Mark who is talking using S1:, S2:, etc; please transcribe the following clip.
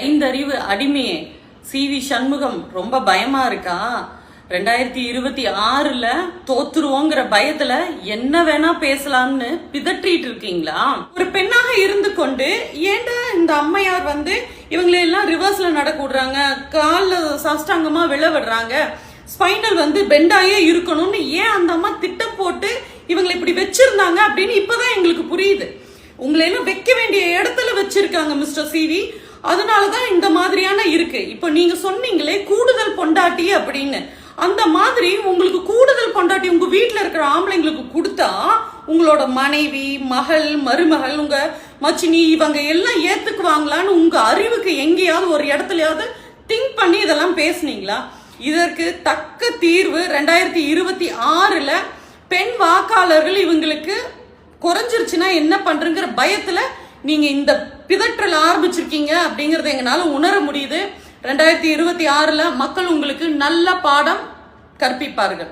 S1: ஐந்தறிவு அடிமையே. C. We. Shanmugam ரொம்ப பயமா இருக்கா? ரெண்டாயிரத்தி இருபத்தி ஆறுல தோத்துருவோங்கிற பயத்துல என்ன வேணா பேசலாம்னு பிதற்றிட்டு இருக்கீங்களா? ஒரு பெண்ணாக இருந்து கொண்டு ஏண்டா இந்த அம்மையார் வந்து இவங்களை எல்லாம் ரிவர்ஸ்ல நடக்க விடுறாங்க கால சாஷ்டாங்கமா விழ விடுறாங்க ஸ்பைனல் வந்து பெண்டாயே இருக்கணும்னு ஏன் அந்த அம்மா திட்டம் போட்டு இவங்களை இப்படி வச்சிருந்தாங்க அப்படின்னு இப்பதான் எங்களுக்கு புரியுது. உங்களை எல்லாம் வைக்க வேண்டிய இடத்துல வச்சிருக்காங்க மிஸ்டர் சிவி. அதனால தான் இந்த மாதிரியான இருக்கு. இப்போ நீங்க சொன்னீங்களே கூடுதல் பொண்டாட்டி அப்படின்னு. அந்த மாதிரி உங்களுக்கு கூடுதல் பொண்டாட்டி உங்க வீட்டில் இருக்கிற ஆம்பளைங்களுக்கு கொடுத்தா உங்களோட மனைவி மகள் மருமகள் உங்க மச்சினி இவங்க எல்லாம் ஏத்துக்குவாங்களான்னு உங்க அறிவுக்கு எங்கேயாவது ஒரு இடத்துலயாவது திங்க் பண்ணி இதெல்லாம் பேசுனீங்களா? இதற்கு தக்க தீர்வு ரெண்டாயிரத்தி இருபத்தி ஆறுல பெண் வாக்காளர்கள் இவங்களுக்கு குறைஞ்சிருச்சுன்னா என்ன பண்றங்கிற பயத்துல நீங்க இந்த பிதற்றல் ஆரம்பிச்சிருக்கீங்க அப்படிங்கறத எங்களால உணர முடியுது. ரெண்டாயிரத்தி இருபத்தி ஆறுல மக்கள் உங்களுக்கு நல்ல பாடம் கற்பிப்பார்கள்.